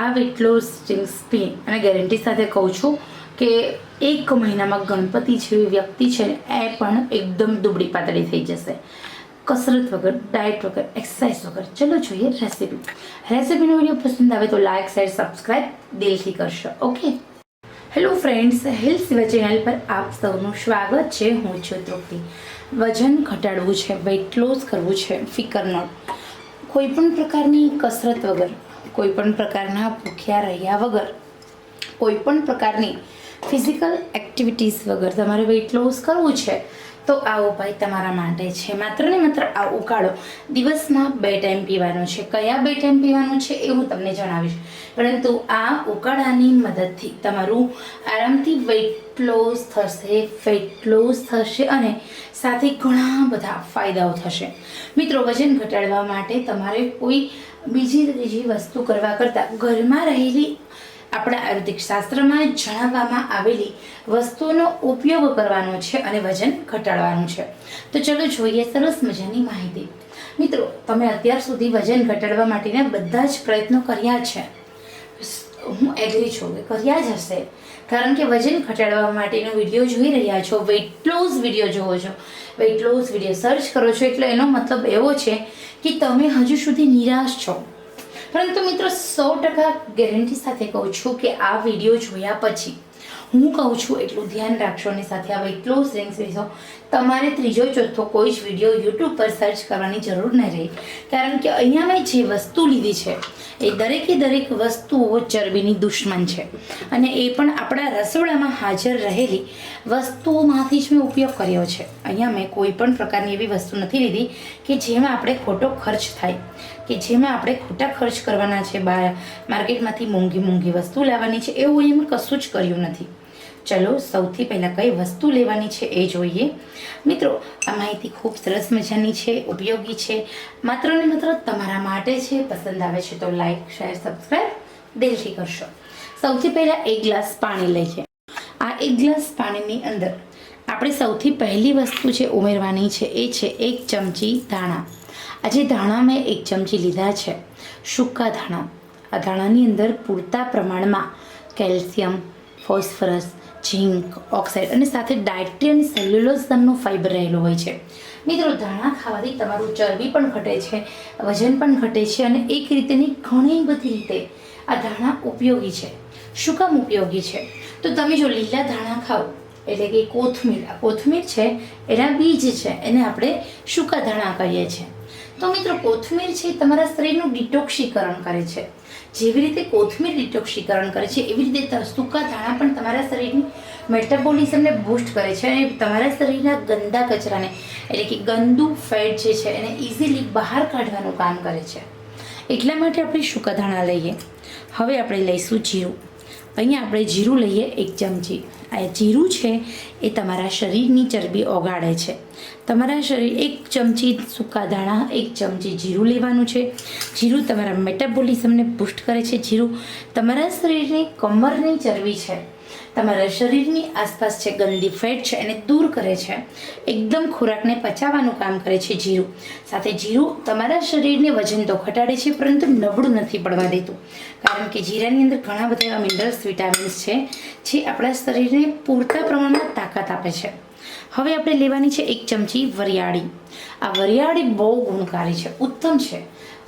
આ weight loss spin અને guarantee સાથે કહું છું કે એક મહિનામાં ગણપતિ જેવી વ્યક્તિ છે એ પણ એકદમ દુબળી પાતળી થઈ જશે. કસરત વગર, ડાયટ વગર એક્સરસાઇઝ વગર. ચલો જોઈએ રેસીપી રેસીપીનો વીડિયો પસંદ આવે તો લાઇક શેર સબસ્ક્રાઈબ દિલથી કરશો. ઓકે હેલો ફ્રેન્ડ્સ હેલ્થ સેવા ચેનલ પર આપ સૌનું સ્વાગત છે. હું છું તૃપ્તિ. વજન ઘટાડવું છે વેઇટ લોસ કરવું છે, ફિકર નોટ. કોઈ પણ પ્રકારની કસરત વગર કોઈ પણ પ્રકારના ભૂખ્યા રહ્યા વગર કોઈ પણ પ્રકારની ફિઝિકલ એક્ટિવિટીઝ વગર તમારે વેઇટ લોસ કરવું છે, તો આ ઉપાય તમારા માટે છે. માત્ર ને માત્ર આ ઉકાળો દિવસમાં બે ટાઈમ પીવાનો છે. કયા બે ટાઈમ પીવાનું છે એ હું તમને જણાવીશ. પરંતુ આ ઉકાળાની મદદથી તમારું આરામથી વેઇટ લોસ થશે વેઇટ લોસ થશે અને સાથે ઘણા બધા ફાયદાઓ થશે. મિત્રો, વજન ઘટાડવા માટે તમારે કોઈ બીજી ત્રીજી વસ્તુ કરવા કરતાં ઘરમાં રહેલી આપણા આયુર્વેદિક શાસ્ત્રમાં જણાવવામાં આવેલી વસ્તુઓનો ઉપયોગ કરવાનો છે અને વજન ઘટાડવાનું છે. તો ચલો જોઈએ સરસ મજાની માહિતી. મિત્રો, તમે અત્યાર સુધી વજન ઘટાડવા માટેના બધા જ પ્રયત્નો કર્યા છે. હું એગ્રી છું કે કર્યા જ હશે. કારણ કે વજન ઘટાડવા માટેનો વીડિયો જોઈ રહ્યા છો વેઇટ લોસ વીડિયો જોવો છો. વેઇટ લોસ વીડિયો સર્ચ કરો છો, એટલે એનો મતલબ એવો છે કે તમે હજુ સુધી નિરાશ છો. પરંતુ મિત્રો, સો ટકા ગેરંટી સાથે કહું છું કે આ વીડિયો જોયા પછી હું કહું છું, એટલું ધ્યાન રાખશો અને સાથે આવા એટલો લોસ રિંગ્સ તમારે ત્રીજો, ચોથો કોઈ જ વીડિયો યુટ્યુબ પર સર્ચ કરવાની જરૂર ન રહે. કારણ કે અહીંયા મેં જે વસ્તુ લીધી છે, એ દરેકે દરેક વસ્તુઓ ચરબીની દુશ્મન છે. અને એ પણ આપણા રસોડામાં હાજર રહેલી વસ્તુઓમાંથી જ મેં ઉપયોગ કર્યો છે. અહીંયા મેં કોઈ પણ પ્રકારની એવી વસ્તુ નથી લીધી કે જેમાં આપણે ખોટો ખર્ચ થાય, કે જેમાં આપણે ખોટા ખર્ચ કરવાના છે, બહાર માર્કેટમાંથી મોંઘી મોંઘી વસ્તુ લાવવાની છે, એવું એમ કશું જ કર્યું નથી. ચલો, સૌથી પહેલાં કઈ વસ્તુ લેવાની છે એ જોઈએ. મિત્રો, આ માહિતી ખૂબ સરસ મજાની છે, ઉપયોગી છે. માત્ર ને માત્ર તમારા માટે છે પસંદ આવે છે તો લાઈક શેર સબસ્ક્રાઈબ દિલથી કરશો. સૌથી પહેલાં એક ગ્લાસ પાણી લઈએ. આ એક ગ્લાસ પાણીની અંદર આપણે સૌથી પહેલી વસ્તુ જે ઉમેરવાની છે એ છે એક ચમચી ધાણા. આજે ધાણા મેં એક ચમચી લીધા છે, સૂકા ધાણા. આ ધાણાની અંદર પૂરતા પ્રમાણમાં કેલ્શિયમ, ફોસ્ફરસ ઝીંક, ઓક્સાઇડ અને સાથે ડાયટ્રી અને સેલ્યુલોઝ નામનું ફાઇબર રહેલું હોય છે. મિત્રો, ધાણા ખાવાથી તમારું ચરબી પણ ઘટે છે, વજન પણ ઘટે છે અને એક રીતેની ઘણી બધી રીતે આ ધાણા ઉપયોગી છે. શું કામ ઉપયોગી છે? તો તમે જો લીલા ધાણા ખાઓ, એટલે કે કોથમીર, આ કોથમીર છે, એના બીજ છે, એને આપણે સૂકા ધાણા કહીએ છીએ. તો મિત્રો, કોથમીર છે તમારા શરીરનું ડિટોક્સિકરણ કરે છે. જેવી રીતે કોથમીર ડિટોક્સિકરણ કરે છે, એવી રીતે સૂકા ધાણા પણ તમારા શરીરની મેટાબોલિઝમને બૂસ્ટ કરે છે અને તમારા શરીરના ગંદા કચરાને, એટલે કે ગંદુ ફેટ જે છે એને ઇઝીલી બહાર કાઢવાનું કામ કરે છે. એટલા માટે આપણે સૂકા ધાણા લઈએ. હવે આપણે લઈશું જીરું. અહીંયા આપણે જીરું લઈએ એક ચમચી. આ જીરું છે, એ તમારા શરીરની ચરબી ઓગાળે છે. તમારા શરીર એક ચમચી સૂકા દાણા એક ચમચી જીરું લેવાનું છે. જીરું તમારા મેટાબોલિઝમને પુષ્ટ કરે છે. જીરું તમારા શરીરની કમરની ચરબી છે. તમારા શરીરની આસપાસ જે ગંદી ફેટ છે એને દૂર કરે છે. એકદમ ખોરાકને પચાવવાનું કામ કરે છે જીરું. સાથે જીરું તમારા શરીરને વજન તો ઘટાડે છે, પરંતુ નબળું નથી પડવા દેતું. કારણ કે જીરાની અંદર ઘણા બધા એવા મિનરલ્સ વિટામિન્સ છે, જે આપણા શરીરને પૂરતા પ્રમાણમાં તાકાત આપે છે. હવે આપણે લેવાની છે એક ચમચી વરિયાળી. આ વરિયાળી બહુ ગુણકારી છે, ઉત્તમ છે.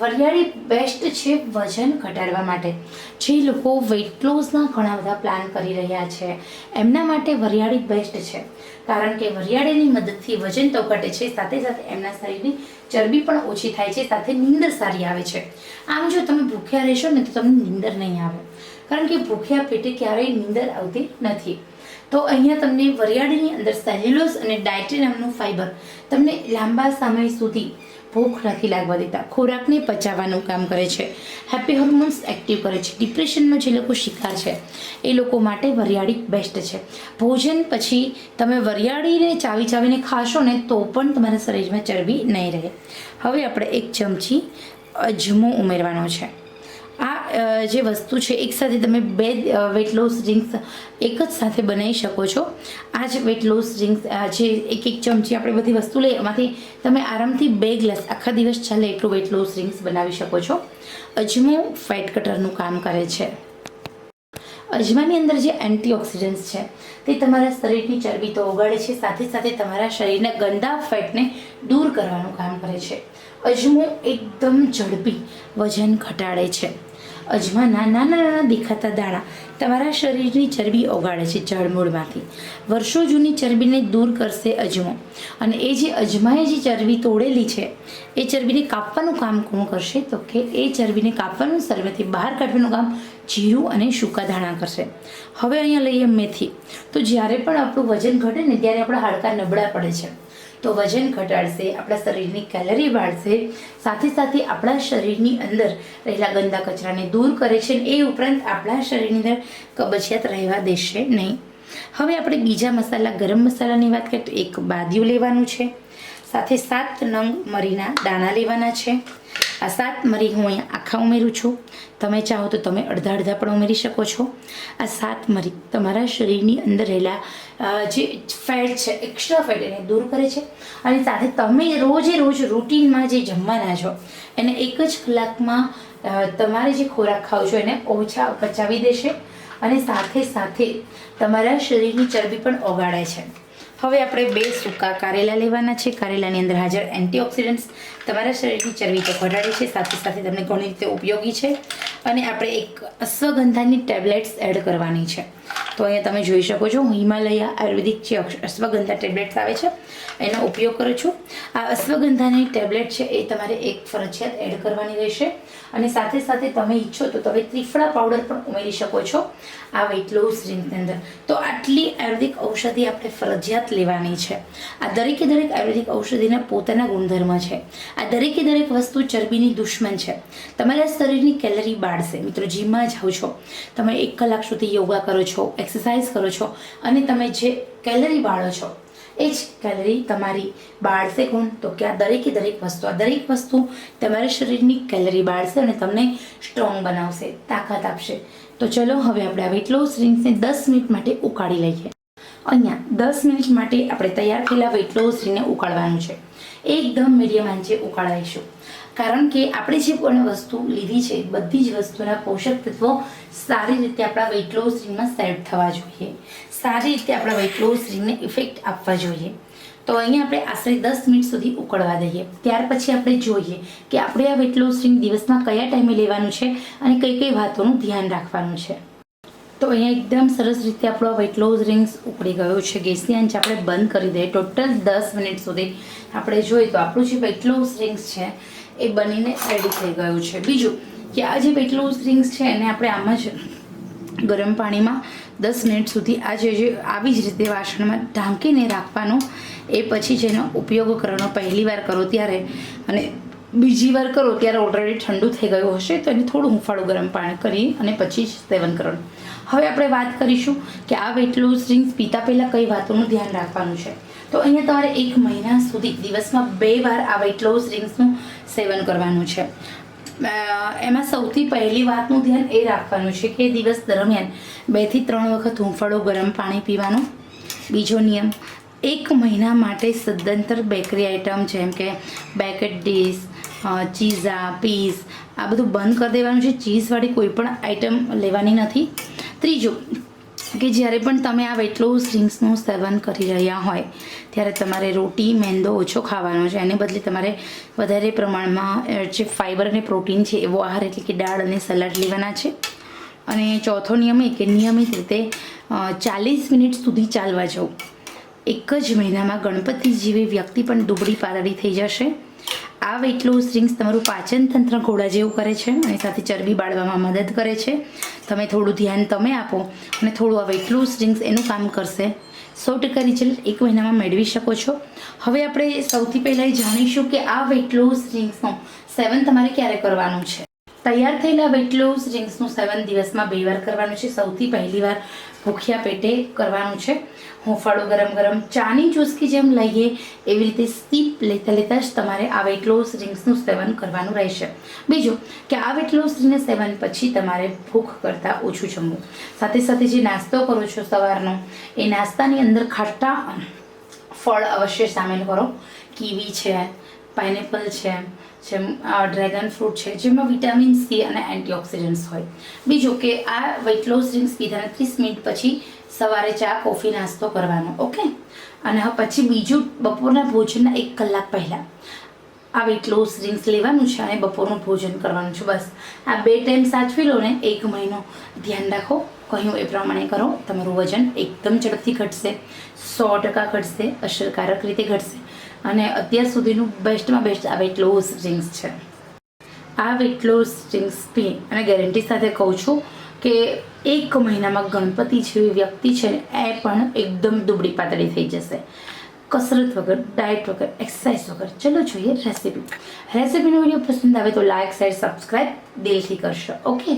વરિયાળી બેસ્ટ છે વજન ઘટાડવા માટે. જે લોકો વેઇટ લોસના ઘણા બધા પ્લાન કરી રહ્યા છે. એમના માટે વરિયાળી બેસ્ટ છે. કારણ કે વરિયાળીની મદદથી વજન તો ઘટે છે, સાથે સાથે એમના શરીરની ચરબી પણ ઓછી થાય છે, સાથે નીંદર સારી આવે છે. આમ જો તમે ભૂખ્યા રહેશો ને તો તમને નીંદર નહીં આવે. કારણ કે ભૂખ્યા પેટે ક્યારેય નીંદર આવતી નથી. તો અહીંયા તમને વરિયાળીની અંદર સેલ્યુલોઝ અને ડાયટેરિયમનું ફાઇબર તમને લાંબા સમય સુધી ભૂખ નથી લાગવા દેતા ખોરાકને પચાવવાનું કામ કરે છે. હેપી હોર્મોન્સ એક્ટિવ કરે છે. ડિપ્રેશનનો જે લોકો શિકાર છે, એ લોકો માટે વરિયાળી બેસ્ટ છે. ભોજન પછી તમે વરિયાળીને ચાવી ચાવીને ખાશો ને તો પણ તમારા શરીરમાં ચરબી નહીં રહે. હવે આપણે એક ચમચી અજમો ઉમેરવાનો છે. આ જે વસ્તુ છે એકસાથે તમે બે વેટ લોસ ડ્રિંક્સ એક જ સાથે બનાવી શકો છો. આ જ વેટ લોસ ડ્રિંક્સ જે એક એક ચમચી આપણે બધી વસ્તુ લઈએ, એમાંથી તમે આરામથી બે ગ્લાસ આખા દિવસ ચાલે એટલું વેટ લોસ ડ્રિંક્સ બનાવી શકો છો. અજમો ફેટ કટરનું કામ કરે છે. અજમાની અંદર જે એન્ટીઓક્સિડન્ટ્સ છે, તે તમારા શરીરની ચરબી તો ઓગાળે છે, સાથે સાથે તમારા શરીરના ગંદા ફેટને દૂર કરવાનું કામ કરે છે. અજમો એકદમ ઝડપી વજન ઘટાડે છે. અજમાના નાના નાના દેખાતા દાણા તમારા શરીરની ચરબી ઓગાળે છે જળમૂળમાંથી વર્ષો જૂની ચરબીને દૂર કરશે અજમો. અને એ જે અજમાએ જે ચરબી તોડેલી છે, એ ચરબીને કાપવાનું કામ કોણ કરશે? તો કે એ ચરબીને કાપવાનું શરીરમાંથી બહાર કાઢવાનું કામ જીરું અને સૂકા ધાણા કરશે. હવે અહીંયા લઈએ મેથી. તો જ્યારે પણ આપણું વજન ઘટે ને ત્યારે આપણા હાડકાં નબળા પડે છે. તો વજન ઘટાડશે, આપણા શરીરની કેલરી બાળશે સાથે સાથે આપણા શરીરની અંદર રહેલા ગંદા કચરાને દૂર કરે છે એ ઉપરાંત આપણા શરીરની અંદર કબજિયાત રહેવા દેશે નહીં. હવે આપણે બીજા મસાલા, ગરમ મસાલાની વાત કરીએ તો એક બાદિયું લેવાનું છે. સાથે સાત નંગ મરીના દાણા લેવાના છે. આ સાત મરી હું અહીંયા આખા ઉમેરું છું. તમે ચાહો તો તમે અડધા અડધા પણ ઉમેરી શકો છો. આ સાત મરી તમારા શરીરની અંદર રહેલા જે ફેટ છે એક્સ્ટ્રા ફેટ એને દૂર કરે છે. અને સાથે તમે રોજે રોજ રૂટીનમાં જે જમવાના છો, એને એક જ કલાકમાં તમારે જે ખોરાક ખાવ છો એને ઓછા પચાવી દેશે. અને સાથે સાથે તમારા શરીરની ચરબી પણ ઓગાળે છે. હવે આપણે બે સૂકા કારેલા લેવાના છે. કારેલાની અંદર હાજર એન્ટીઓક્સિડન્ટ્સ. તમારા શરીરની ચરબી તો ઘટાડે છે. સાથે સાથે તમને ઘણી રીતે ઉપયોગી છે. અને આપણે એક અશ્વગંધાની ટેબ્લેટ્સ એડ કરવાની છે. તો અહીંયા તમે જોઈ શકો છો, હું હિમાલયા આયુર્વેદિક જે અશ્વગંધા ટેબ્લેટ્સ આવે છે, એનો ઉપયોગ કરું છું. આ અશ્વગંધાની ટેબ્લેટ છે એ તમારે એક ફરજિયાત એડ કરવાની રહેશે. અને સાથે સાથે તમે ઈચ્છો તો તમે ત્રિફળા પાવડર પણ ઉમેરી શકો છો, આ વેઇટ લોસ ડ્રિંકની અંદર. તો આટલી આયુર્વેદિક ઔષધિ આપણે ફરજિયાત લેવાની છે. આ દરેકે દરેક આયુર્વેદિક ઔષધિના પોતાના ગુણધર્મ છે. આ દરેકે દરેક વસ્તુ ચરબીની દુશ્મન છે. તમારા શરીરની કેલરી બાળશે મિત્રો, જીમમાં જાઓ છો. તમે એક કલાક સુધી યોગા કરો છો એક્સરસાઇઝ કરો છો અને તમે જે કેલરી બાળો છો, એ જ કેલરી તમારી બાળશે કોણ તો કે આ દરેકે દરેક વસ્તુ, આ દરેક વસ્તુ તમારા શરીરની કેલરી બાળશે અને તમને સ્ટ્રોંગ બનાવશે, તાકાત આપશે. તો ચલો, હવે આપણે આ વેટ લોસ રિંગ્સને દસ મિનિટ માટે ઉકાળી લઈએ. અહીંયા દસ મિનિટ માટે આપણે તૈયાર થયેલા વેટ લોસ ઉકાળવાનું છે. એકદમ મીડિયમ આંચે ઉકાળાઈશું. કારણ કે આપણે જે પણ વસ્તુ લીધી છે, બધી જ વસ્તુના પોષક તત્વો સારી રીતે આપણા વેટ લોસ સેટ થવા જોઈએ. સારી રીતે આપણા વેટ લોસ ઇફેક્ટ આપવા જોઈએ. તો અહીંયા આપણે આશરે દસ મિનિટ સુધી ઉકળવા દઈએ. ત્યાર પછી આપણે જોઈએ કે આપણે આ વેટ લોસ દિવસમાં કયા ટાઈમે લેવાનું છે અને કઈ કઈ વાતોનું ધ્યાન રાખવાનું છે. તો અહીંયા એકદમ સરસ રીતે આપણો વેટ લોસ રિંગ્સ ઉકળી ગયો છે. ગેસની આંચ આપણે બંધ કરી દઈએ. ટોટલ દસ મિનિટ સુધી આપણે જોઈએ તો આપણું જે વેટ લોસ ડ્રિંક્સ છે એ બનીને રેડી થઈ ગયું છે. બીજું કે આ જે વેટ લોસ ડ્રિંક્સ છે એને આપણે આમાં જ ગરમ પાણીમાં દસ મિનિટ સુધી આ જે આવી જ રીતે વાસણમાં ઢાંકીને રાખવાનું, એ પછી જેનો ઉપયોગ કરવાનો. પહેલી વાર કરો ત્યારે અને બીજી વાર કરો ત્યારે ઓલરેડી ઠંડુ થઈ ગયું હશે, તો એને થોડું હુંફાળું ગરમ પાણી કરી અને પછી જ સેવન કરવાનું. હવે આપણે વાત કરીશું કે આ વેટ લોસ ડ્રિંક્સ પીતા પહેલાં કઈ વાતોનું ધ્યાન રાખવાનું છે. તો અહીંયા તમારે એક મહિના સુધી દિવસમાં બે વાર આ વેટ લોસ ડ્રિંક્સનું સેવન કરવાનું છે. એમાં સૌથી પહેલી વાતનું ધ્યાન એ રાખવાનું છે કે દિવસ દરમિયાન બેથી ત્રણ વખત હૂંફળો ગરમ પાણી પીવાનું. બીજો નિયમ, એક મહિના માટે સદંતર બેકરી આઇટમ જેમ કે બેકેટ ડીશ ચીઝા, પીઝ, આ બધું બંધ કરી દેવાનું છે. ચીઝવાળી કોઈ પણ આઇટમ લેવાની નથી. ત્રીજું, કે જ્યારે પણ તમે આ વેટ લોસ ડ્રિંક્સનું સેવન કરી રહ્યા હોય, ત્યારે તમારે રોટી, મેંદો ઓછો ખાવાનો છે. એને બદલે તમારે વધારે પ્રમાણમાં જે ફાઇબર અને પ્રોટીન છે, એવો આહાર એટલે કે દાળ અને સલાડ લેવાના છે. અને ચોથો નિયમ એ કે નિયમિત રીતે ચાલીસ મિનિટ સુધી ચાલવા જવું એક જ મહિનામાં ગણપતિ જેવી વ્યક્તિ પણ દુબળી પાતળી થઈ જશે. આ વેટલું લોસ ડ્રિંક્સ તમારું પાચન તંત્ર ઘોડા જેવું કરે છે અને સાથે ચરબી બાળવામાં મદદ કરે છે. તમે થોડું ધ્યાન તમે આપો અને થોડું આ વેટલું લોસ ડ્રિંક્સ એનું કામ કરશે. સો ટકા રિઝલ્ટ એક મહિનામાં મેળવી શકો છો. હવે આપણે સૌથી પહેલાં જાણીશું કે આ વેટલું લોસ સેવન તમારે ક્યારે કરવાનું છે. તૈયાર થયેલા વેટ લોસ ડ્રિંક્સનું સેવન દિવસમાં બે વાર કરવાનું છે. સૌથી પહેલી વાર ભૂખ્યા પેટે કરવાનું છે. હુંફાળું ગરમ ગરમ ચાની ચુસ્કી જેમ લઈએ એવી રીતે સ્ટીપ લેતા લેતા જ તમારે આ વેટ લોસ ડ્રિંક્સનું સેવન કરવાનું રહેશે. બીજું કે આ વેટ લોસ ડ્રિંકને સેવન પછી તમારે ભૂખ કરતાં ઓછું જમવું. સાથે સાથે જે નાસ્તો કરો છો સવારનો, એ નાસ્તાની અંદર ખાટા ફળ અવશ્ય સામેલ કરો. કીવી છે, પાઇનેપલ છે જેમ ડ્રેગન ફ્રૂટ છે, જેમાં વિટામિન સી અને એન્ટીઓક્સિડન્ટ્સ હોય. બીજું કે આ વેઇટ લોસ ડ્રિંક્સ પીધાને ત્રીસ મિનિટ પછી સવારે ચા કોફી નાસ્તો કરવાનો ઓકે અને પછી બીજું બપોરના ભોજનના એક કલાક પહેલાં. આ વેઇટ લોસ ડ્રિંક્સ લેવાનું છે અને બપોરનું ભોજન કરવાનું છે, બસ. આ બે ટાઈમ સાચવી લો ને, એક મહિનો ધ્યાન રાખો. કહ્યું એ પ્રમાણે કરો, તમારું વજન એકદમ ઝડપથી ઘટશે. સો ટકા ઘટશે, અસરકારક રીતે ઘટશે. અને અત્યાર સુધીનું બેસ્ટમાં બેસ્ટ આ વેટ લોસ ડ્રિંક્સ છે. આ વેટ લોસ ડ્રિંક્સ પી અને ગેરંટી સાથે કહું છું કે એક મહિનામાં ગણપતિ જેવી વ્યક્તિ છે એ પણ એકદમ દુબળી પાતળી થઈ જશે. કસરત વગર ડાયટ વગર એક્સરસાઇઝ વગર. ચલો જોઈએ રેસીપી રેસીપીનો વીડિયો પસંદ આવે તો લાઇક શેર સબસ્ક્રાઈબ દિલથી કરશો. ઓકે